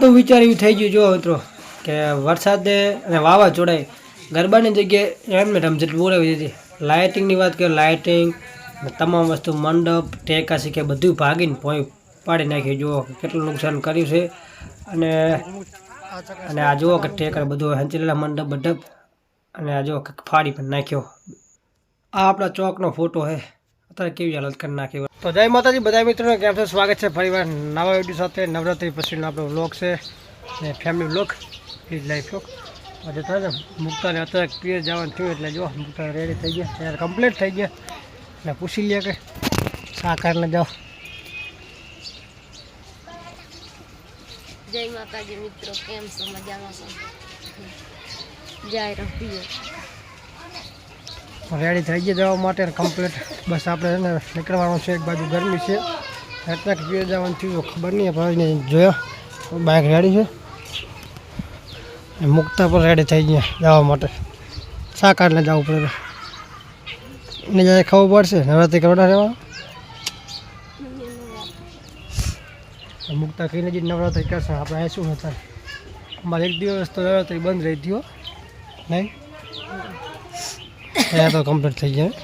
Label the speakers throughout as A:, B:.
A: તો વિચાર એવું થઈ ગયું જો મિત્રો, કે વરસાદે અને વાવાઝોડાએ ગરબાની જગ્યાએ એમને રમઝટ બોલાવી દીધી. લાઇટિંગની વાત કરીએ લાઇટિંગ તમામ વસ્તુ, મંડપ ટેકા શીખે બધું ભાગીને પોઈ પાડી નાખ્યું જુઓ કેટલું નુકસાન કર્યું છે. અને અને આ જુઓ કે ટેકર બધું હંચેલા મંડપ મંડપ અને આ જુઓ કે ફાડી પણ નાખ્યો. આ આપણા ચોકનો ફોટો છે. અત્યારે કેવી હાલત કરી નાખી તો જય માતાજી બધા મિત્રોને કેમ છે? સ્વાગત છે ફરીવાર નવા વીડિયો સાથે. નવરાત્રી પછીનો આપણો વ્લોગ છે. ને ફેમિલી વ્લોગ એ લાઈફ વ્લોગ આજે થાય ને મુક્તાને અત્યારે ક્લિયર જવાનું થયું એટલે જો, મુક્તા રેડી થઈ ગયા. ત્યારે કમ્પ્લીટ થઈ ગયા. એટલે પૂછી લે કે શા કારણે જાઓ.
B: જય માતાજી મિત્રો, કેમ છો? મજામાં છો? જય રફીઓ
A: રેડી થઈ ગયા જવા માટે કમ્પ્લીટ બસ આપણે છે ને નીકળવાનું છે એક બાજુ ગરમી છે. એટલે પીએ જવાનું થયું ખબર નહીં ભાઈને જોયા. બાઇક રેડી છે. મુક્તા પર રેડી થઈ ગયા જવા માટે. શા જવું પડે એને જાય ખબર પડશે? નવરાત્રી કરવા રહેવા મુક્તા કહીને જે નવરાત્રી કરશે. આપણે અહીં શું અમારે એક દિવસ તો નવરાત્રી બંધ રહી થયો નહીં? અહીંયા તો કમ્પ્લીટ થઈ ગયા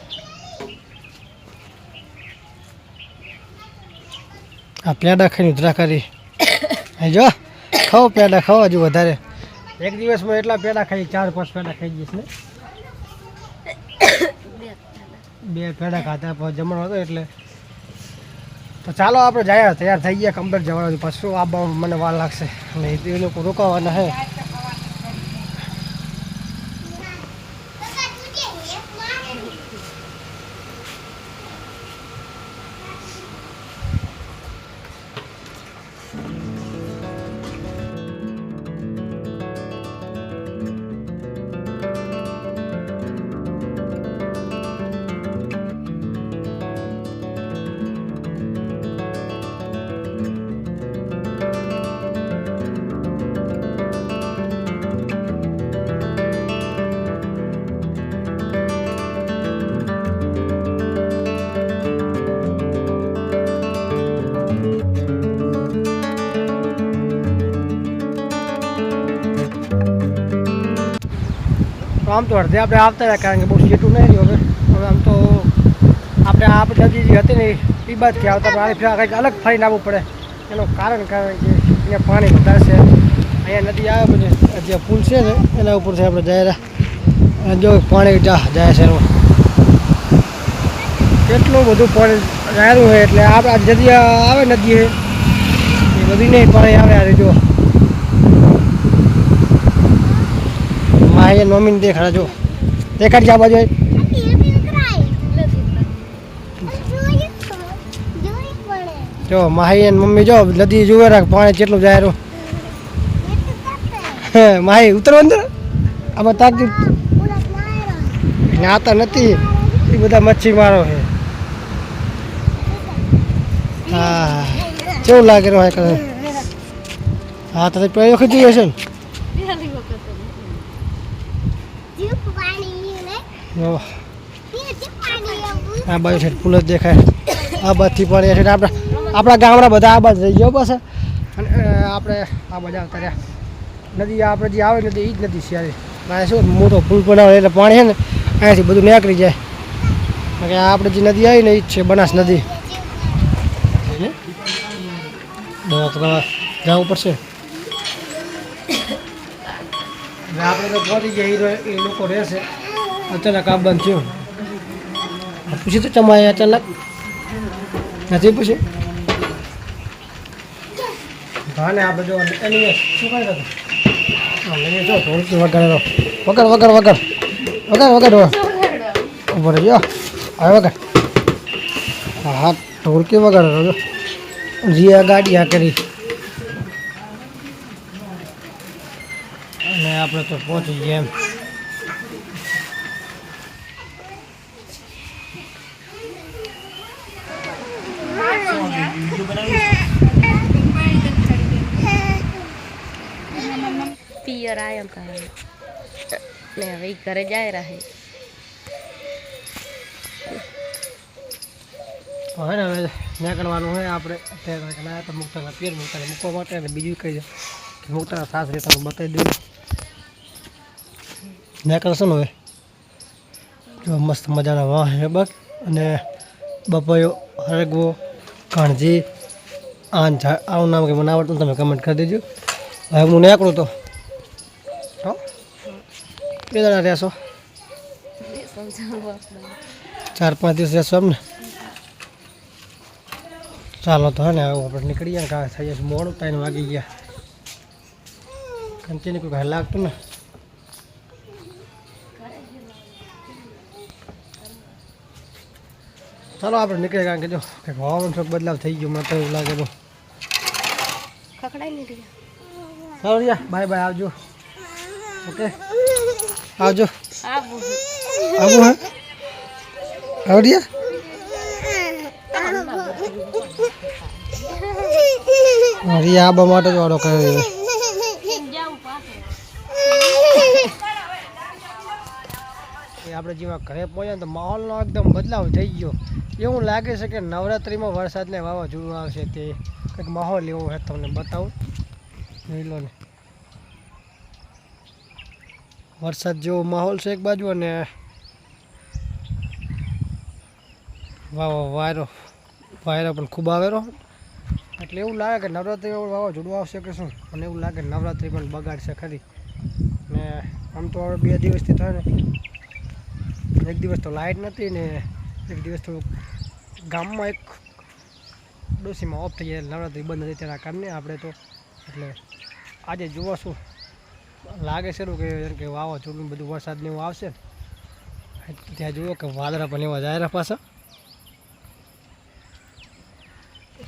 A: આ પેડા ખાઈને ઉધરા કરી જો ખાઓ પેડા ખાઓ હજુ વધારે એક દિવસમાં એટલા પેડા ખાઈ ચાર પાંચ પેડા ખાઈ જઈશ ને બે પેડા ખાતા પછી જમણ હતો એટલે તો ચાલો આપણે જાય તૈયાર થઈ ગયા કમ્પ્લીટ જવાનું પાછું આવવામાં મને વાર લાગશે અને એ લોકો રોકાવાના હે આમ તો અડધે આપણે આવતા રહ્યા કારણ કે બહુ સીટું નહીં રહ્યું હવે. હવે આમ તો આપણે આ બધી જે હતી ને એ બાજથી આવતા, પણ આની કંઈક અલગ ફરીને આવવું પડે. એનું કારણ કારણ કે અહીંયા પાણી વધારે છે. અહીંયા નદી આવે પછી જે પુલ છે ને, એના ઉપરથી આપણે જાય રહ્યા. જો પાણી જાય છે એનું. કેટલું બધું પાણી રહેલું હોય એટલે આપણે આ જગ્યા આવે, નદી એ બધી નહીં, પાણી આવે આ જો માહિયા મમ્મીને દેખાડા, જો. દેખાડ જા બાજુ જો, માહી અને મમ્મી, જો નદી જુએ રાખ, પાણી કેટલું જાય હે, માહી, ઉતરો અંદર. આમાં તાકતી નાતા નથી. એ બધા મચ્છી મારો છે હા કેવું લાગે રહ્યો હા હા, તો પહેલી વખત જોઈએ છે ને? જો આ બાજુ છે પુલ જ દેખાય. આ બાજુથી પાણી છે આપણા આપણા ગામડા બધા આ બાજુ રહી ગયો બસ. અને આપણે આ બાજુ આવતા રહ્યા. નદી આપણે જે આવે નદી એ જ નદી છે આ શું મોટો પુલ બનાવે એટલે પાણી છે ને, અહીંયાથી બધું નીકળી જાય. કારણ કે આપણે જે નદી આવી ને એ જ છે બનાસ નદી. જવું પડશે આપણે તો પહોંચી ગયા એ લોકો રહેશે. અચાનક આ બંધ થયું. પૂછી તો ચમાય અચાનક? નથી પૂછ્યું? હા ને આ જો એની શું કરે વગાડેલો વગર વગર વગર વગર વગર ઊભો રહ્યો હવે વગર હા ઢોલકી વગાડેલો જો. ગાડી આ કરી. અને આપણે તો પહોંચી ગયા એમ.
B: પિયર આયા તા ને હવે ઘરે જાય રહે.
A: હવે હવે નીકળવાનું હોય આપણે. અત્યારે ના તો મુક્તાના પેર મુક્તાને મૂકવા માટે અને બીજું કહી કે મુક્તાના સાસરે તમે બતાવી દઉં. નીકળશું ને હવે. જો મસ્ત મજાના વાહ છે બસ. અને બપોયો હરગવો, કણજી આન આવું નામ કે મને આવડતું તમે કમેન્ટ કરી દેજો. હવે હું નીકળું તો. બે દાડા રહેશો? ચાર પાંચ દિવસ રહેશો એમ ને ચાલો તો ને હવે આપણે નીકળી ને કાં થઈ જશે મોડું ત્રણ વાગી ગયા. કંટીન્યુ કોઈ ઘર લાગતું ને? ચાલો આપણે નીકળી કારણ કે જો કંઈક હવામાન થોડોક બદલાવ થઈ ગયો મને તો એવું લાગે તો
B: ખકડાઈ નહીં
A: ચાલો રિયા બાય બાય આવજો. ઓકે? આવજો.
B: આવું
A: હા. હે? આ આબા માટે જ વાળો કર્યો આપણે જેવા ઘરે પહોંચ્યા ને તો માહોલનો એકદમ બદલાવ થઈ ગયો. એવું લાગે છે કે નવરાત્રિમાં વરસાદને વાવાઝોડું આવશે તે કંઈક માહોલ એવો છે તમને બતાવું. જોઈ લો ને. વરસાદ જેવો માહોલ છે એક બાજુ અને વાહ વાયરો વાયરો પણ ખૂબ આવેલો. એટલે એવું લાગે કે નવરાત્રિમાં વાવાઝોડું આવશે કે શું? અને એવું લાગે નવરાત્રિ પણ બગાડશે ખરી. ને આમ તો હવે બે દિવસથી થાય ને. એક દિવસ તો લાઇટ નથી ને એક દિવસ તો ગામમાં એક ડોસીમાં ઓફ થઈ જાય નવરાત્રિ બંધ હતી તેના કારણે આપણે તો એટલે આજે જુઓ શું? લાગે છે ને કે વાવો વાવાઝોડું બધું વરસાદ ને એવું આવશે. ત્યાં જુઓ કે વાદળા પણ એવા જાય પાછા.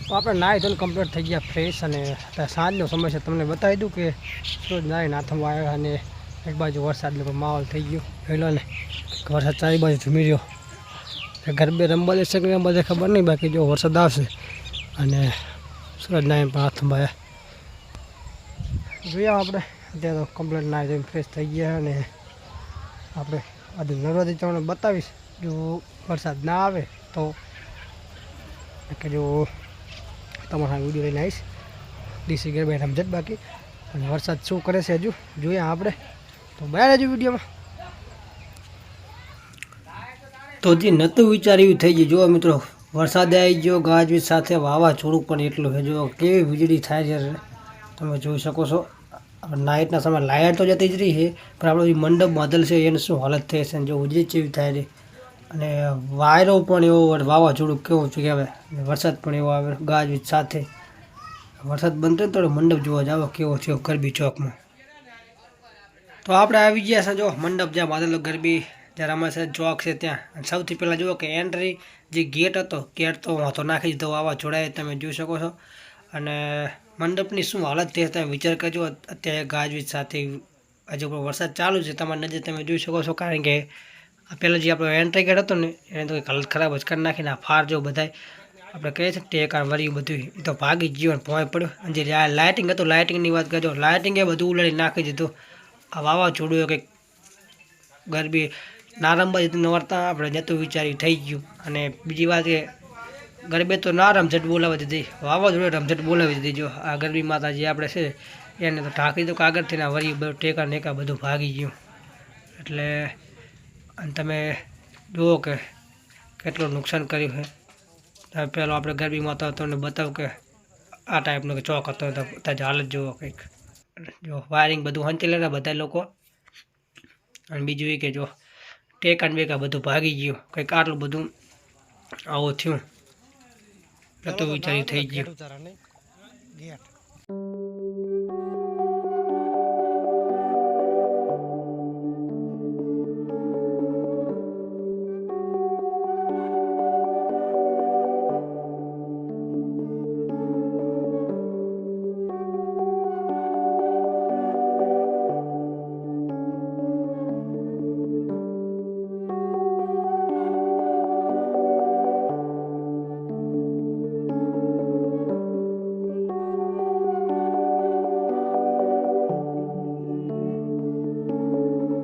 A: તો આપણે નાહી ધોઈને કમ્પ્લીટ થઈ ગયા ફ્રેશ અને સાંજનો સમય છે. તમને બતાવી દઉં કે રોજ નાહી નાથમાં આવ્યા અને એક બાજુ વરસાદનો માહોલ થઈ ગયો. પહેલો ને. વરસાદ ચારી બાજુ ઝૂમી રહ્યો. ગરબે રમવા જશે કે રમવા ખબર નહીં, બાકી જો વરસાદ આવશે અને સૂરજ નાહી પણ હાથમાં આવ્યા જોઈએ આપણે. અત્યારે તો કમ્પ્લેટ ના જોઈને ફ્રેશ થઈ ગયા અને આપણે આજે નર્મદી તમને બતાવીશ. જો વરસાદ ના આવે તો કે જો તમારા વીડિયો લઈને આવીશ. ડીસી ઘેર બેઠા સમજત બાકી. અને વરસાદ શું કરે છે હજુ? જોઈએ આપણે. તો બહાર હજુ વિડીયોમાં. તો જે નહોતું વિચાર્યું થઈ ગયું. જોવા મિત્રો, વરસાદ આવી ગયો, ગાજવીજ સાથે વાવાઝોડું પણ એટલું છે. જો કેવી વીજળી થાય છે. તમે જોઈ શકો છો. આપણે નાઇટના સમય લાઇટ તો જતી જ રહી છે, પણ આપણો મંડપ બાંધેલ છે, એની શું હાલત થઈ છે જો વીજળી ચેવી થાય છે. અને વાયરો પણ એવો વાવાઝોડું કેવું છે કહેવાય વરસાદ પણ એવો આવે, ગાજવીજ સાથે. વરસાદ બનતો તો મંડપ જોવા જાવ, કેવો થયો ગરબી ચોકમાં. તો આપણે આવી ગયા છે જો, મંડપ જ્યાં બાંધેલો ગરબી, જ્યાં રમાશે ચોક છે ત્યાં. સૌથી પહેલાં જુઓ કે એન્ટ્રી જે ગેટ હતો ગેટ તો વાંધો નાખી દીધો આવા જોડાય તમે જોઈ શકો છો. અને મંડપની શું હાલત થઈ તમે વિચાર કરજો, અત્યારે ગાજવીજ સાથે હજુ પણ વરસાદ ચાલુ છે, તમારી નજર તમે જોઈ શકો છો, કારણ કે પહેલાં જે આપણો એન્ટ્રી ગેટ હતો ને, એને તો હાલત ખરાબ જ કરી નાખીને આ ફાર જો બધાય આપણે કહીએ છીએ ટેકાર વર્યું બધું એ તો ભાગી જીવન ભોંય પડ્યો. અને જે લાઇટિંગ હતું લાઇટિંગની વાત કરજો લાઇટિંગે બધું ઉલાડી નાખી દીધું. આ વાવાઝોડું કંઈક ગરબી, નારંબા જતું નવરતા આપણે જતું વિચાર્યું, થઈ ગયું. અને બીજી વાત કે ગરબે તો ના રમઝટ બોલાવી દીધી. વાવાઝોડે રમઝટ બોલાવી દીધી. જો આ ગરબી માતા જે આપણે છે, એને તો ઢાંકી દો કાગળથી ના વરી બધું ટેકા નેકા બધું ભાગી ગયું. એટલે, અને તમે જુઓ કે કેટલું નુકસાન કર્યું છે. તમે પહેલો આપણે ગરબી માતા તમને બતાવ કે આ ટાઈપનો કે ચોક હતો, તો ત્યાં હાલત જુઓ કંઈક. જો વાયરિંગ બધું હંચી લેતા બધા લોકો. અને બીજું એ કે જો ટેકા ને બેકા બધું ભાગી ગયું. કંઈક આટલું બધું આવું થયું. નતું વિચારી થઈ ગયું.